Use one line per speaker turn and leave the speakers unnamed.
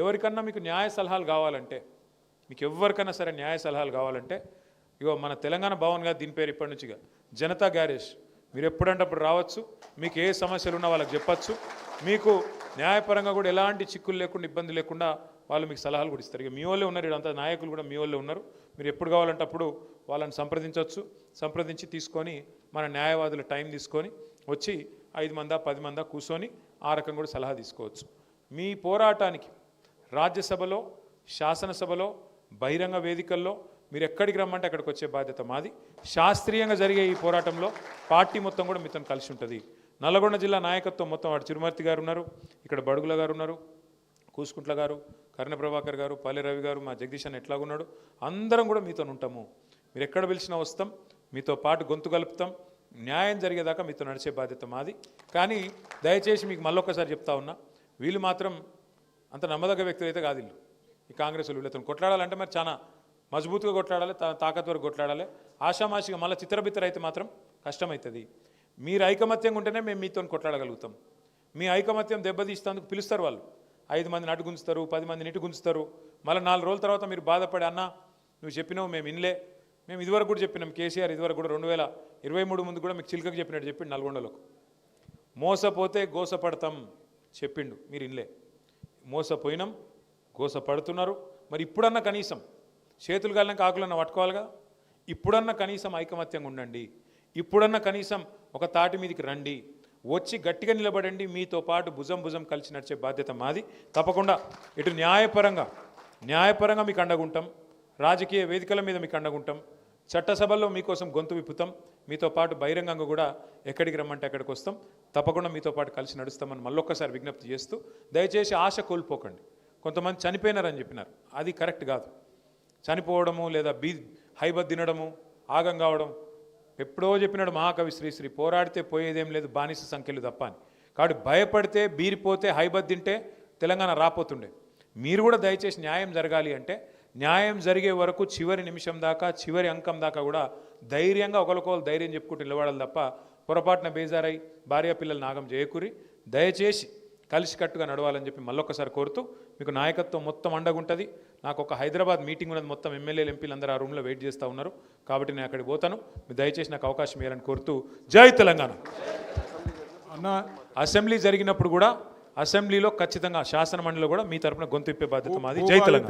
ఎవరికన్నా మీకు న్యాయ సలహాలు కావాలంటే మీకు ఎవరికన్నా సరే న్యాయ సలహాలు కావాలంటే ఇగో మన తెలంగాణ భవన్ గారు దీని పేరు ఇప్పటి నుంచిగా జనతా గ్యారేజ్. మీరు ఎప్పుడంటే అప్పుడు రావచ్చు మీకు ఏ సమస్యలు ఉన్నా వాళ్ళకి చెప్పచ్చు. మీకు న్యాయపరంగా కూడా ఎలాంటి చిక్కులు లేకుండా ఇబ్బంది లేకుండా వాళ్ళు మీకు సలహాలు కూడా ఇస్తారు. ఇక మీ వాళ్ళే ఉన్నారు ఇదంతా నాయకులు కూడా మీ వాళ్ళే ఉన్నారు. మీరు ఎప్పుడు కావాలంటే అప్పుడు వాళ్ళని సంప్రదించవచ్చు. సంప్రదించి తీసుకొని మన న్యాయవాదుల టైం తీసుకొని వచ్చి ఐదు మందా పది మందా కూర్చొని ఆ రకం కూడా సలహా తీసుకోవచ్చు. మీ పోరాటానికి రాజ్యసభలో శాసనసభలో బహిరంగ వేదికల్లో మీరు ఎక్కడికి రమ్మంటే అక్కడికి వచ్చే బాధ్యత మాది. శాస్త్రీయంగా జరిగే ఈ పోరాటంలో పార్టీ మొత్తం కూడా మీతో కలిసి ఉంటుంది. నల్లగొండ జిల్లా నాయకత్వం మొత్తం వాడు చిరుమర్తి గారు ఉన్నారు ఇక్కడ బడుగుల గారు ఉన్నారు కూసుకుంట్ల గారు కర్ణ ప్రభాకర్ గారు పల్లె రవి గారు మా జగదీష్ అని ఎట్లాగున్నాడు అందరం కూడా మీతో ఉంటాము. మీరు ఎక్కడ పిలిచినా వస్తాం మీతో పాటు గొంతు కలుపుతాం. న్యాయం జరిగేదాకా మీతో నడిచే బాధ్యత మాది. కానీ దయచేసి మీకు మళ్ళొక్కసారి చెప్తా ఉన్నా వీళ్ళు మాత్రం అంత నమ్మదగ్గ వ్యక్తులు అయితే కాదు ఈ కాంగ్రెస్ వీళ్ళతో కొట్లాడాలంటే మరి చాలా మజబూత్గా కొట్లాడాలి తా- తాకత్వరకు కొట్లాడాలి. ఆషామాషిగా మళ్ళీ చిత్రబిత్తర అయితే మాత్రం కష్టమవుతుంది మీరు ఐకమత్యంగా ఉంటేనే మేము మీతో కొట్లాడగలుగుతాం. మీ ఐకమత్యం దెబ్బతీస్తేందుకు పిలుస్తారు వాళ్ళు. ఐదు మందిని అటు గుంజుతారు పది మందిని ఇటు గుంచుతారు మళ్ళీ నాలుగు రోజుల తర్వాత మీరు బాధపడి అన్న నువ్వు చెప్పినావు మేము ఇన్లే మేము ఇదివరకు కూడా చెప్పినాం కేసీఆర్ ఇదివరకు కూడా రెండు వేల ఇరవై మూడు ముందు కూడా మీకు చిలుకకు చెప్పినట్టు చెప్పిండు నల్గొండలకు. మోసపోతే గోసపడతాం చెప్పిండు మీరు ఇన్లే మోసపోయినాం గోసపడుతున్నారు. మరి ఇప్పుడన్నా కనీసం చేతులు కాలినాక కాకులన్న పట్టుకోవాలిగా? ఇప్పుడన్నా కనీసం ఐకమత్యంగా ఉండండి. ఇప్పుడన్నా కనీసం ఒక తాటి మీదకి రండి. వచ్చి గట్టిగా నిలబడండి. మీతో పాటు భుజం భుజం కలిసి నడిచే బాధ్యత మాది. తప్పకుండా ఇటు న్యాయపరంగా న్యాయపరంగా మీకు అండగుంటాం. రాజకీయ వేదికల మీద మీకు అండగుంటాం. చట్టసభల్లో మీకోసం గొంతు విప్పుతాం. మీతో పాటు బహిరంగంగా కూడా ఎక్కడికి రమ్మంటే అక్కడికి వస్తాం. తప్పకుండా మీతో పాటు కలిసి నడుస్తామని మళ్ళొక్కసారి విజ్ఞప్తి చేస్తూ దయచేసి ఆశ కోల్పోకండి. కొంతమంది చనిపోయినారని చెప్పినారు. అది కరెక్ట్ కాదు. చనిపోవడము లేదా బీ హైబత్ తినడము ఆగం కావడం ఎప్పుడో చెప్పినాడు మహాకవి శ్రీశ్రీ పోరాడితే పోయేదేం లేదు బానిస సంఖ్యలు తప్ప అని. కాబట్టి భయపడితే బీరిపోతే హైబత్ తింటే తెలంగాణ రాపోతుండే. మీరు కూడా దయచేసి న్యాయం జరగాలి అంటే న్యాయం జరిగే వరకు చివరి నిమిషం దాకా చివరి అంకం దాకా కూడా ధైర్యంగా ఒకరికొకరు ధైర్యం చెప్పుకుంటూ నిలబడాలి తప్ప పొరపాటున బేజారై భార్య పిల్లలు నాగం చేయకూరి దయచేసి కలిసికట్టుగా నడవాలని చెప్పి మళ్ళొక్కసారి కోరుతూ మీకు నాయకత్వం మొత్తం అండగుంటుంది. నాకు ఒక హైదరాబాద్ మీటింగ్ ఉన్నది మొత్తం ఎమ్మెల్యేలు ఎంపీలు అందరూ ఆ రూమ్లో వెయిట్ చేస్తూ ఉన్నారు. కాబట్టి నేను అక్కడికి పోతాను. మీరు దయచేసి నాకు అవకాశం ఇవ్వాలని కోరుతూ జై తెలంగాణ.
అన్న
అసెంబ్లీ జరిగినప్పుడు కూడా అసెంబ్లీలో ఖచ్చితంగా శాసన మండలిలో కూడా మీ తరపున గొంతు ఇప్పే బాధ్యత మాది. జై తెలంగాణ.